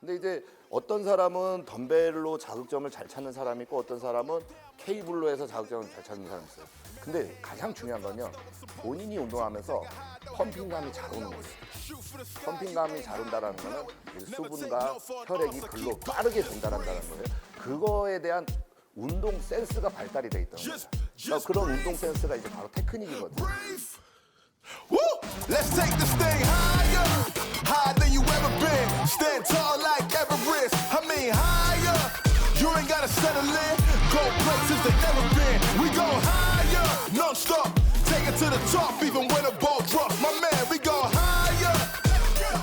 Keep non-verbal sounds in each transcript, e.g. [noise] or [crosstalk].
근데 이제 어떤 사람은 덤벨로 자극점을 잘 찾는 사람이 있고 어떤 사람은 케이블로 해서 자극점을 잘 찾는 사람이 있어요. 근데 가장 중요한 건요. 본인이 운동하면서 펌핑감이 잘 오는 거예요. 펌핑감이 잘 온다라는 거는 이 수분과 혈액이 글로 빠르게 전달한다는 거예요. 그거에 대한 운동 센스가 발달이 돼 있다는 거예요. 그러니까 그런 운동 센스가 이제 바로 테크닉이거든요. Stand tall like Everest. I mean higher. You ain't gotta settle in. Go places they never been. We go higher, non-stop. Take it to the top, even when the ball drops. My man, we go higher.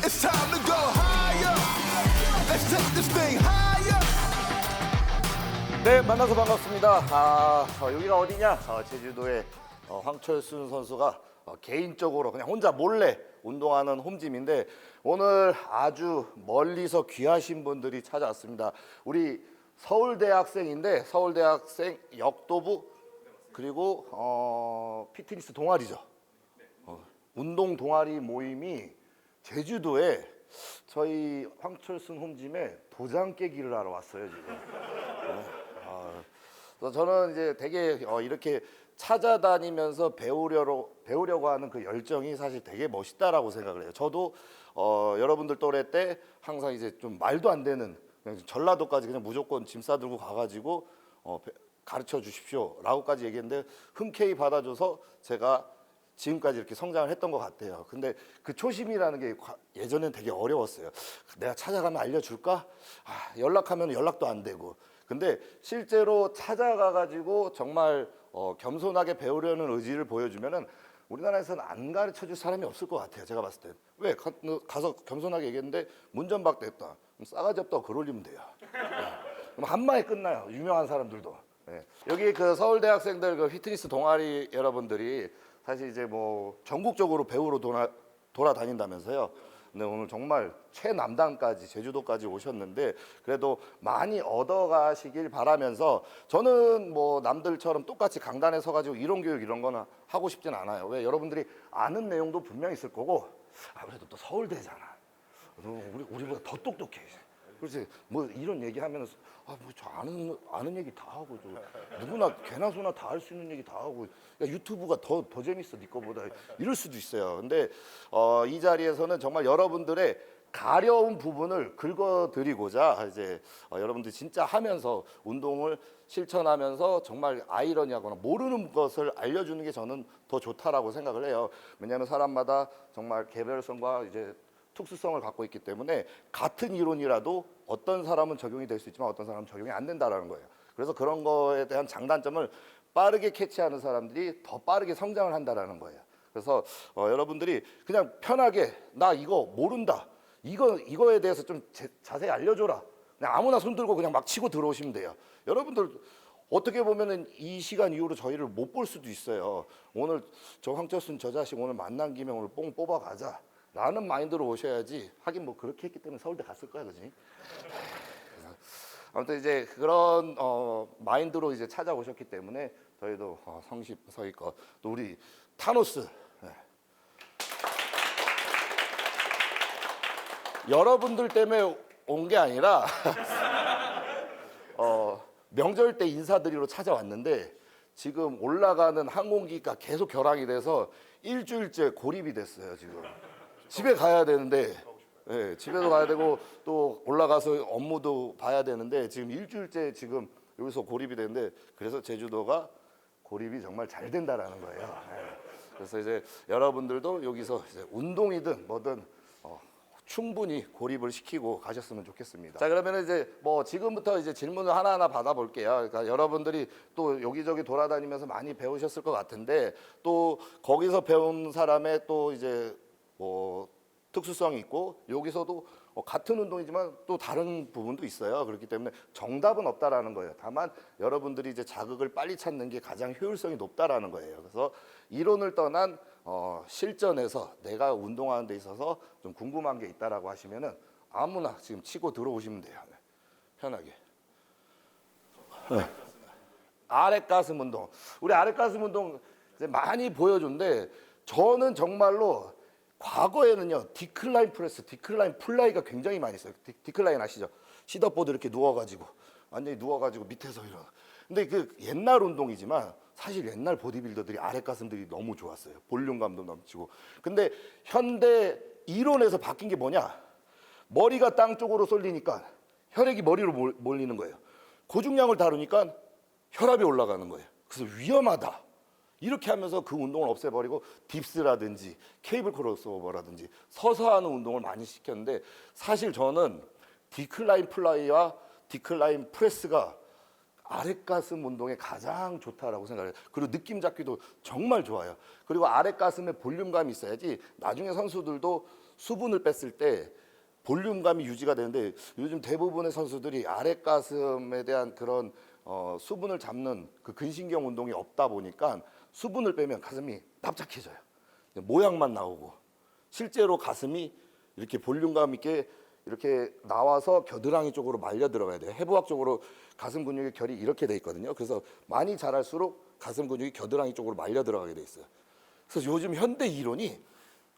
It's time to go higher. Let's take this thing higher. 네, 만나서 반갑습니다. 아, 어, 여기가 어디냐? 어, 제주도의 어, 황철순 선수가 어, 개인적으로 그냥 혼자 몰래 운동하는 홈짐인데 오늘 아주 멀리서 귀하신 분들이 찾아왔습니다. 우리 서울대학생인데 서울대학생 역도부 그리고 어, 피트니스 동아리죠. 어, 운동 동아리 모임이 제주도에 저희 황철순 홈짐에 도장 깨기를 하러 왔어요 지금. 그래서 저는 이제 되게 어, 이렇게 찾아다니면서 배우려고 배우려고 하는 그 열정이 사실 되게 멋있다라고 생각을 해요. 저도 어, 여러분들 또래 때 항상 이제 좀 말도 안 되는 그냥 전라도까지 그냥 무조건 짐 싸들고 가가지고 어, 배- 가르쳐 주십시오라고까지 얘기했는데 흔쾌히 받아줘서 제가 지금까지 이렇게 성장을 했던 것 같아요. 근데 그 초심이라는 게 과- 예전엔 되게 어려웠어요. 내가 찾아가면 알려줄까? 아, 연락하면 연락도 안 되고. 근데 실제로 찾아가 가지고 정말 어, 겸손하게 배우려는 의지를 보여주면은 우리나라에서는 안 가르쳐 줄 사람이 없을 것 같아요. 제가 봤을 때. 왜? 가, 너 가서 겸손하게 얘기했는데 문전박대했다. 그럼 싸가지 없다고 글 올리면 돼요. 그럼 한 마에 끝나요. 유명한 사람들도. 예. 여기 그 서울 대 학생들 그 피트니스 동아리 여러분들이 사실 이제 뭐 전국적으로 배우러 돌아, 돌아다닌다면서요. 근데 오늘 정말 최남단까지 제주도까지 오셨는데 그래도 많이 얻어가시길 바라면서 저는 뭐 남들처럼 똑같이 강단에 서가지고 이론 교육 이런 거는 하고 싶진 않아요. 왜 여러분들이 아는 내용도 분명 있을 거고 아무래도 또 서울대잖아. 너 우리 우리보다 더 똑똑해. 그렇지. 뭐 이런 얘기하면 아뭐 저 아는 아는 얘기 다 하고 저 누구나 개나 소나 다 할 수 있는 얘기 다 하고 야 유튜브가 더 더 재밌어 네 거보다 이럴 수도 있어요. 근데 어, 이 자리에서는 정말 여러분들의 가려운 부분을 긁어드리고자 이제 어, 여러분들이 진짜 하면서 운동을 실천하면서 정말 아이러니하거나 모르는 것을 알려주는 게 저는 더 좋다라고 생각을 해요. 왜냐하면 사람마다 정말 개별성과 이제 특수성을 갖고 있기 때문에 같은 이론이라도 어떤 사람은 적용이 될 수 있지만 어떤 사람은 적용이 안 된다라는 거예요. 그래서 그런 거에 대한 장단점을 빠르게 캐치하는 사람들이 더 빠르게 성장을 한다라는 거예요. 그래서 어, 여러분들이 그냥 편하게 나 이거 모른다. 이거 이거에 대해서 좀 제- 자세히 알려줘라. 그냥 아무나 손 들고 그냥 막 치고 들어오시면 돼요. 여러분들 어떻게 보면은 이 시간 이후로 저희를 못 볼 수도 있어요. 오늘 저 황철순 저 자식 오늘 만난 김에 오늘 뽕 뽑아 가자. 라는 마인드로 오셔야지. 하긴 뭐 그렇게 했기 때문에 서울대 갔을 거야, 그지? 아무튼 이제 그런 어, 마인드로 이제 찾아오셨기 때문에 저희도 어, 성심성의껏 또 우리 타노스 네. 여러분들 때문에 온 게 아니라 [laughs] 어, 명절 때 인사드리러 찾아왔는데 지금 올라가는 항공기가 계속 결항이 돼서 일주일째 고립이 됐어요 지금 집에 가야 되는데 예, 집에도 가야 되고 또 올라가서 업무도 봐야 되는데 지금 일주일째 지금 여기서 고립이 되는데 그래서 제주도가 고립이 정말 잘 된다라는 거예요. 예. 그래서 이제 여러분들도 여기서 이제 운동이든 뭐든 어, 충분히 고립을 시키고 가셨으면 좋겠습니다. 자 그러면 이제 뭐 지금부터 이제 질문을 하나하나 받아볼게요. 그러니까 여러분들이 또 여기저기 돌아다니면서 많이 배우셨을 것 같은데 또 거기서 배운 사람의 또 이제 뭐 특수성이 있고 여기서도 어, 같은 운동이지만 또 다른 부분도 있어요. 그렇기 때문에 정답은 없다라는 거예요. 다만 여러분들이 이제 자극을 빨리 찾는 게 가장 효율성이 높다라는 거예요. 그래서 이론을 떠난 어, 실전에서 내가 운동하는 데 있어서 좀 궁금한 게 있다라고 하시면은 아무나 지금 치고 들어오시면 돼요. 네. 편하게. 네. 아래 가슴 운동. 우리 아래 가슴 운동 이제 많이 보여준데 저는 정말로 과거에는요 디클라인 프레스, 디클라인 플라이가 굉장히 많이 있어요. 디, 디클라인 아시죠? 시더보드 이렇게 누워가지고 완전히 누워가지고 밑에서 이런. 근데 그 옛날 운동이지만 사실 옛날 보디빌더들이 아랫 가슴들이 너무 좋았어요. 볼륨감도 넘치고. 근데 현대 이론에서 바뀐 게 뭐냐? 머리가 땅 쪽으로 쏠리니까 혈액이 머리로 몰- 몰리는 거예요. 고중량을 다루니까 혈압이 올라가는 거예요. 그래서 위험하다. 이렇게 하면서 그 운동을 없애버리고 딥스라든지 케이블 크로스오버라든지 서서 하는 운동을 많이 시켰는데 사실 저는 디클라인 플라이와 디클라인 프레스가 아랫가슴 운동에 가장 좋다라고 생각해요. 그리고 느낌 잡기도 정말 좋아요. 그리고 아랫가슴에 볼륨감이 있어야지 나중에 선수들도 수분을 뺐을 때 볼륨감이 유지가 되는데 요즘 대부분의 선수들이 아랫가슴에 대한 그런 어, 수분을 잡는 그 근신경 운동이 없다 보니까 수분을 빼면 가슴이 납작해져요. 모양만 나오고 실제로 가슴이 이렇게 볼륨감 있게 이렇게 나와서 겨드랑이 쪽으로 말려 들어가야 돼요. 해부학적으로 가슴 근육의 결이 이렇게 돼 있거든요. 그래서 많이 자랄수록 가슴 근육이 겨드랑이 쪽으로 말려 들어가게 돼 있어요. 그래서 요즘 현대 이론이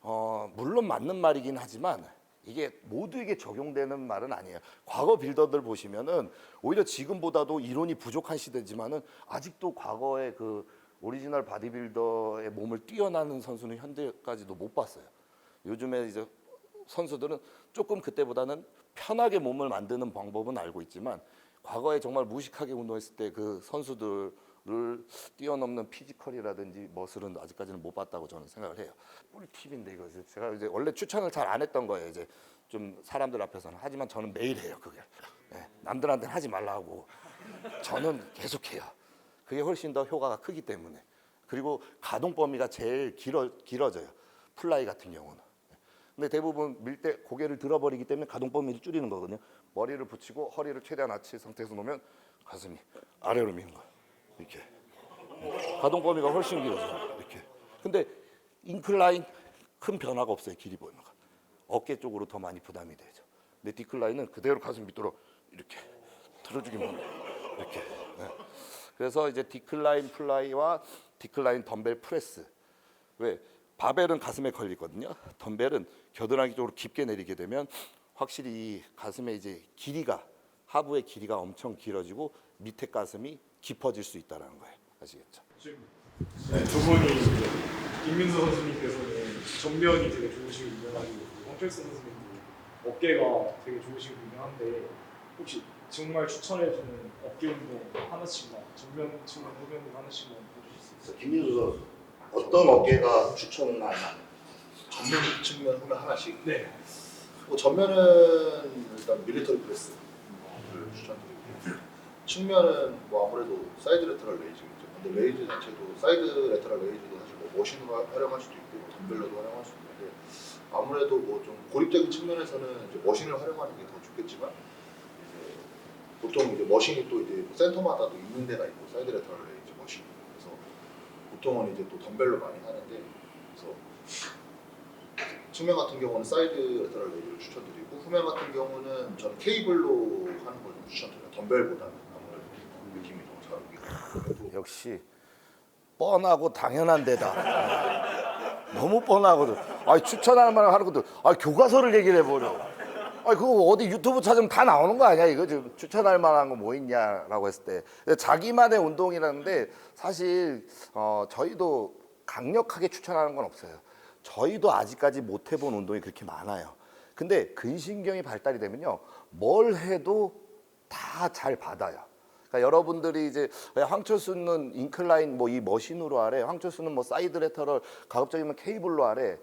어, 물론 맞는 말이긴 하지만 이게 모두에게 적용되는 말은 아니에요. 과거 빌더들 보시면은 오히려 지금보다도 이론이 부족한 시대지만은 아직도 과거의 그 오리지널 바디빌더의 몸을 뛰어나는 선수는 현대까지도 못 봤어요. 요즘에 이제 선수들은 조금 그때보다는 편하게 몸을 만드는 방법은 알고 있지만 과거에 정말 무식하게 운동했을 때 그 선수들을 뛰어넘는 피지컬이라든지 머슬은 아직까지는 못 봤다고 저는 생각을 해요. 꿀팁인데 이거 제가 이제 원래 추천을 잘 안 했던 거예요. 이제 좀 사람들 앞에서는 하지만 저는 매일 해요. 그게 예, 남들한테는 하지 말라고 저는 계속해요. 그게 훨씬 더 효과가 크기 때문에 그리고 가동 범위가 제일 길어 길어져요. 플라이 같은 경우는. 근데 대부분 밀 때 고개를 들어버리기 때문에 가동 범위를 줄이는 거거든요. 머리를 붙이고 허리를 최대한 낮춘 상태에서 놓으면 가슴이 아래로 미는 거예요. 이렇게. 가동 범위가 훨씬 길어져요. 이렇게. 근데 인클라인 큰 변화가 없어요. 길이 범위가. 어깨 쪽으로 더 많이 부담이 되죠. 근데 디클라인은 그대로 가슴 밑으로 이렇게 틀어주기만 해요. 이렇게. 네. 그래서 이제 디클라인 플라이와 디클라인 덤벨 프레스. 왜? 바벨은 가슴에 걸리거든요. 덤벨은 겨드랑이 쪽으로 깊게 내리게 되면 확실히 이 가슴의 이제 길이가 하부의 길이가 엄청 길어지고 밑에 가슴이 깊어질 수 있다라는 거예요. 아시겠죠? 지금 네, 두 분이 김민수 선수님께서는 전면이 되게 좋으시고 유명하시고 황철수 선수님도 어깨가 되게 좋으시고 유명한데 혹시 정말 추천해주는 어깨 운동 하나씩만 전면 측면 후면 하나씩만 해주실 수 있어요? 김민수 선수 어떤 어깨가 추천할 만? 전면 측면 후면 하나씩. 네. 뭐 전면은 일단 밀리터리 프레스를 추천드리고 측면은 뭐 아무래도 사이드 레터럴 레이즈겠죠. 근데 레이즈 자체도 사이드 레터럴 레이즈도 사실 뭐 머신으로 활용할 수도 있고 뭐 덤벨로도 활용할 수 있는데 아무래도 뭐 좀 고립적인 측면에서는 이제 머신을 활용하는 게 더 좋겠지만 보통 이제 머신이 또 이제 센터마다 또 있는 데가 있고 사이드 레터럴 레이즈 머신이 그래서 보통은 이제 또 덤벨로 많이 하는데 그래서 측면 같은 경우는 사이드 레이즈를 추천드리고 후면 같은 경우는 저는 케이블로 하는 걸 좀 추천드려요. 덤벨보다는 아무래도 느낌이 더잘 오게. 역시 뻔하고 당연한 데다. 너무 뻔하거든. 아 추천하는 말 하는 것도 아 교과서를 얘기를 해버려. 아 그거 어디 유튜브 찾으면 다 나오는 거 아니야 이거 지금 추천할 만한 거 뭐 있냐라고 했을 때 자기만의 운동이라는데 사실 어, 저희도 강력하게 추천하는 건 없어요. 저희도 아직까지 못 해본 운동이 그렇게 많아요. 근데 근신경이 발달이 되면요 뭘 해도 다 잘 받아요. 그러니까 여러분들이 이제 왜 황철수는 인클라인 뭐 이 머신으로 하래, 황철수는 뭐 사이드 레터럴, 가급적이면 케이블로 하래.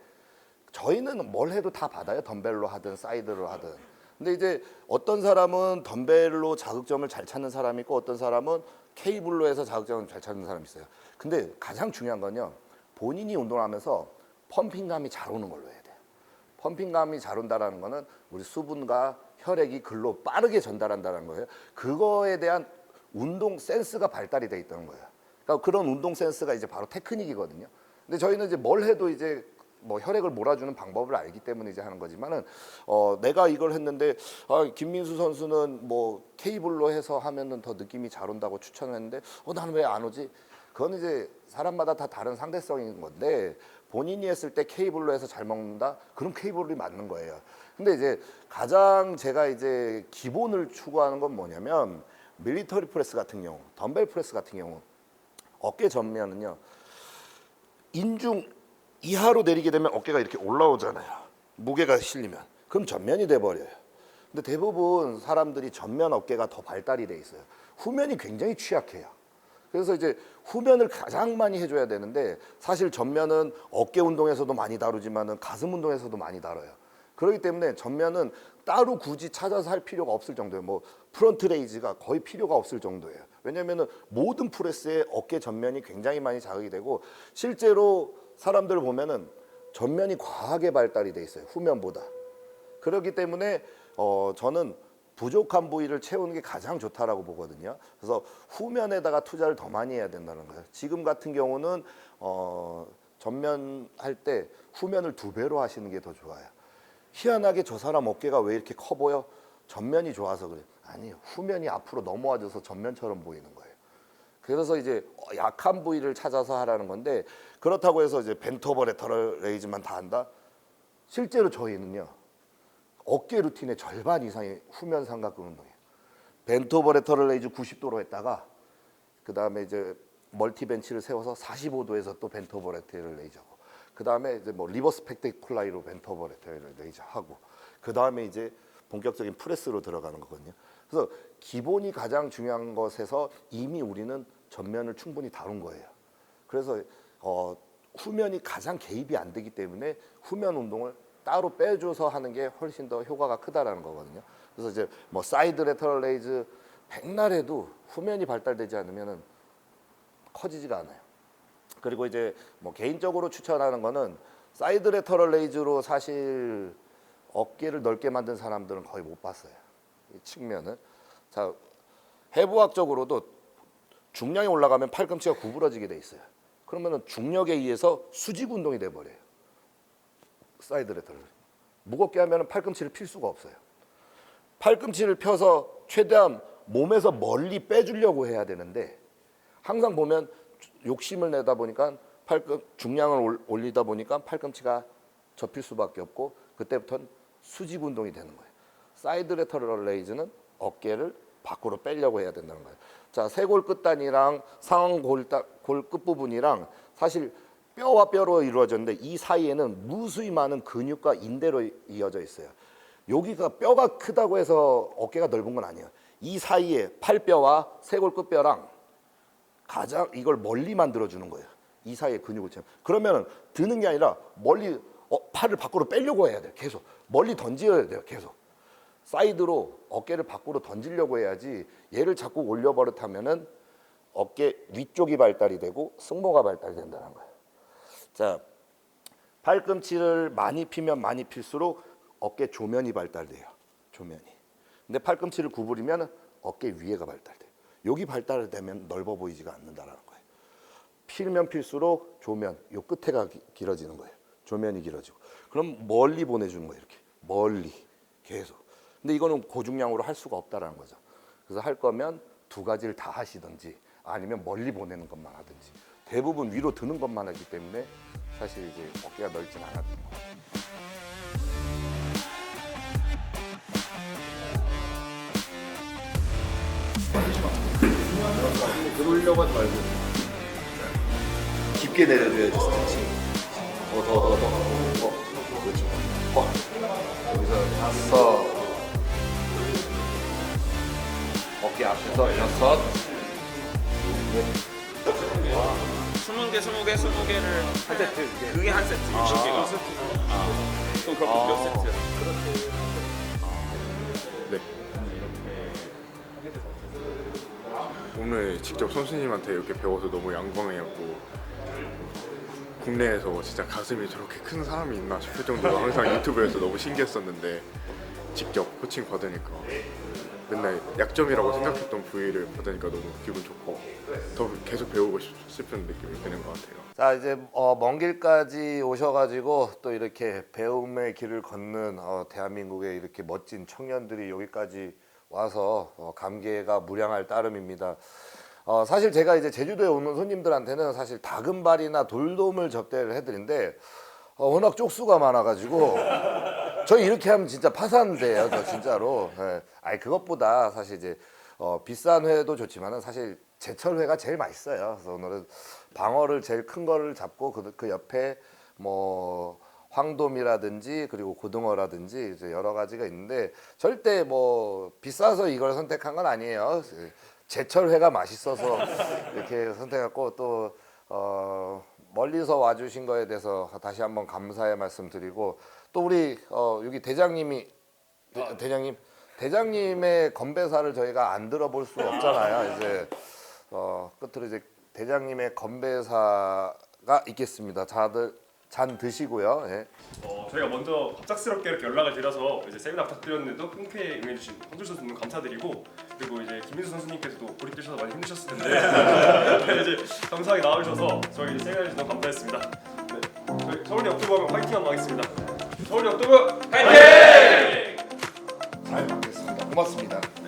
저희는 뭘 해도 다 받아요. 덤벨로 하든 사이드로 하든. 근데 이제 어떤 사람은 덤벨로 자극점을 잘 찾는 사람이 있고 어떤 사람은 케이블로 해서 자극점을 잘 찾는 사람이 있어요. 근데 가장 중요한 건요. 본인이 운동하면서 펌핑감이 잘 오는 걸로 해야 돼요. 펌핑감이 잘 온다라는 거는 우리 수분과 혈액이 글로 빠르게 전달한다는 거예요. 그거에 대한 운동 센스가 발달이 돼 있다는 거예요. 그러니까 그런 운동 센스가 이제 바로 테크닉이거든요. 근데 저희는 이제 뭘 해도 이제 뭐 혈액을 몰아주는 방법을 알기 때문에 이제 하는 거지만은 어 내가 이걸 했는데 아 김민수 선수는 뭐 케이블로 해서 하면은 더 느낌이 잘 온다고 추천을 했는데 어 나는 왜 안 오지? 그건 이제 사람마다 다 다른 상대성인 건데 본인이 했을 때 케이블로 해서 잘 먹는다 그럼 케이블이 맞는 거예요 근데 이제 가장 제가 이제 기본을 추구하는 건 뭐냐면 밀리터리 프레스 같은 경우 덤벨 프레스 같은 경우 어깨 전면은요 인중 이하로 내리게 되면 어깨가 이렇게 올라오잖아요. 무게가 실리면 그럼 전면이 돼 버려요. 근데 대부분 사람들이 전면 어깨가 더 발달이 돼 있어요. 후면이 굉장히 취약해요. 그래서 이제 후면을 가장 많이 해줘야 되는데 사실 전면은 어깨 운동에서도 많이 다루지만은 가슴 운동에서도 많이 다뤄요. 그렇기 때문에 전면은 따로 굳이 찾아서 할 필요가 없을 정도예요. 뭐 프론트 레이즈가 거의 필요가 없을 정도예요. 왜냐면은 모든 프레스에 어깨 전면이 굉장히 많이 자극이 되고 실제로 사람들 보면은 전면이 과하게 발달이 돼 있어요. 후면보다. 그렇기 때문에 어 저는 부족한 부위를 채우는 게 가장 좋다라고 보거든요. 그래서 후면에다가 투자를 더 많이 해야 된다는 거예요. 지금 같은 경우는 어 전면 할 때 후면을 두 배로 하시는 게 더 좋아요. 희한하게 저 사람 어깨가 왜 이렇게 커 보여? 전면이 좋아서 그래. 아니요. 후면이 앞으로 넘어와줘서 전면처럼 보이는 거예요. 그래서 이제 약한 부위를 찾아서 하라는 건데 그렇다고 해서 이제 벤토버 레터럴 레이즈만 다 한다? 실제로 저희는요. 어깨 루틴의 절반 이상이 후면 삼각근 운동이에요. 벤토버 레터럴 레이즈 90도로 했다가 그 다음에 이제 멀티 벤치를 세워서 45도에서 또 벤토버 레터럴 레이즈 하고 그 다음에 이제 뭐 리버스 팩테쿨라이로 벤토버 레터럴 레이즈 하고 그 다음에 이제 본격적인 프레스로 들어가는 거거든요. 그래서 기본이 가장 중요한 것에서 이미 우리는 전면을 충분히 다룬 거예요. 그래서 어, 후면이 가장 개입이 안 되기 때문에 후면 운동을 따로 빼줘서 하는 게 훨씬 더 효과가 크다라는 거거든요. 그래서 이제 뭐 사이드 레터럴 레이즈 백날 해도 후면이 발달되지 않으면은 커지지가 않아요. 그리고 이제 뭐 개인적으로 추천하는 거는 사이드 레터럴 레이즈로 사실 어깨를 넓게 만든 사람들은 거의 못 봤어요. 이 측면은 자 해부학적으로도 중량이 올라가면 팔꿈치가 구부러지게 돼 있어요. 그러면은 중력에 의해서 수직 운동이 돼 버려요. 사이드 레터럴 무겁게 하면 팔꿈치를 필 수가 없어요. 팔꿈치를 펴서 최대한 몸에서 멀리 빼주려고 해야 되는데 항상 보면 욕심을 내다 보니까 팔꿈 중량을 올- 올리다 보니까 팔꿈치가 접힐 수밖에 없고 그때부터는 수직 운동이 되는 거예요. 사이드 레터럴 레이즈는 어깨를 밖으로 빼려고 해야 된다는 거예요. 자, 쇄골 끝단이랑 상완 골다, 골 끝부분이랑 사실 뼈와 뼈로 이루어졌는데 이 사이에는 무수히 많은 근육과 인대로 이어져 있어요. 여기가 뼈가 크다고 해서 어깨가 넓은 건 아니에요. 이 사이에 팔뼈와 쇄골 끝뼈랑 가장 이걸 멀리 만들어 주는 거예요. 이 사이에 근육을 채워. 그러면 드는 게 아니라 멀리 어, 팔을 밖으로 빼려고 해야 돼요. 계속 멀리 던져야 돼요. 계속 사이드로 어깨를 밖으로 던지려고 해야지 얘를 자꾸 올려버릇하면은 어깨 위쪽이 발달이 되고 승모가 발달이 된다는 거예요. 자, 팔꿈치를 많이 피면 많이 필수록 어깨 조면이 발달돼요. 조면이. 근데 팔꿈치를 구부리면 어깨 위에가 발달돼요. 여기 발달되면 넓어 보이지가 않는다라는 거예요. 필면 필수록 조면, 요 끝에가 기- 길어지는 거예요. 조면이 길어지고. 그럼 멀리 보내주는 거예요. 이렇게 멀리 계속. 근데 이거는 고중량으로 할 수가 없다라는 거죠. 그래서 할 거면 두 가지를 다 하시든지 아니면 멀리 보내는 것만 하든지 대부분 위로 드는 것만 하기 때문에 사실 이제 어깨가 넓진 거예요. 들어오려고 하지 말고 깊게 내려줘야지 스트레칭 더더더 더. 다섯. 어깨 앞에서 여섯. 스무 개, 스무 개, 스무 개를 한 세트. 그게 한 세트. 60개가. 아. 그럼 그럼 몇 세트? 네. 오늘 직접 선수님한테 이렇게 배워서 너무 영광이었고 국내에서 진짜 가슴이 저렇게 큰 사람이 있나 싶을 정도로 항상 유튜브에서 너무 신기했었는데 직접 코칭 받으니까 맨날 약점이라고 생각했던 부위를 받으니까 너무 기분 좋고 더 계속 배우고 싶- 싶은 느낌이 드는 것 같아요. 자 이제 어, 먼 길까지 오셔가지고 또 이렇게 배움의 길을 걷는 어, 대한민국의 이렇게 멋진 청년들이 여기까지 와서 어, 감개가 무량할 따름입니다. 어, 사실 제가 이제 제주도에 오는 손님들한테는 사실 다금발이나 돌돔을 접대를 해드린데 어, 워낙 쪽수가 많아가지고 [laughs] 저희 이렇게 하면 진짜 파산돼요, 저 진짜로. 예. 아니 그것보다 사실 이제 어, 비싼 회도 좋지만은 사실 제철 회가 제일 맛있어요. 그래서 오늘은 방어를 제일 큰 거를 잡고 그, 그 옆에 뭐 황돔이라든지 그리고 고등어라든지 이제 여러 가지가 있는데 절대 뭐 비싸서 이걸 선택한 건 아니에요. 제철 회가 맛있어서 이렇게 선택했고 또 어, 멀리서 와주신 거에 대해서 다시 한번 감사의 말씀드리고 또 우리 어, 여기 대장님이 대, 대장님 대장님의 건배사를 저희가 안 들어볼 수 없잖아요. 이제 어, 끝으로 이제 대장님의 건배사가 있겠습니다. 다들 잔 드시고요. 예. 어, 저희가 먼저 갑작스럽게 이렇게 연락을 드려서 이제 세미나 부탁드렸는데도 흔쾌히 응해주신 황준 선수 너무 감사드리고 그리고 이제 김민수 선수님께서도 고립 되셔서 많이 힘드셨을 텐데 [laughs] 이제 감사하게 나와주셔서 저희 이제 세미나에 너무 감사했습니다. 네, 저희 서울대 역도부 하면 화이팅 한번 하겠습니다. 서울대 역도부 화이팅! 잘 받겠습니다. 고맙습니다.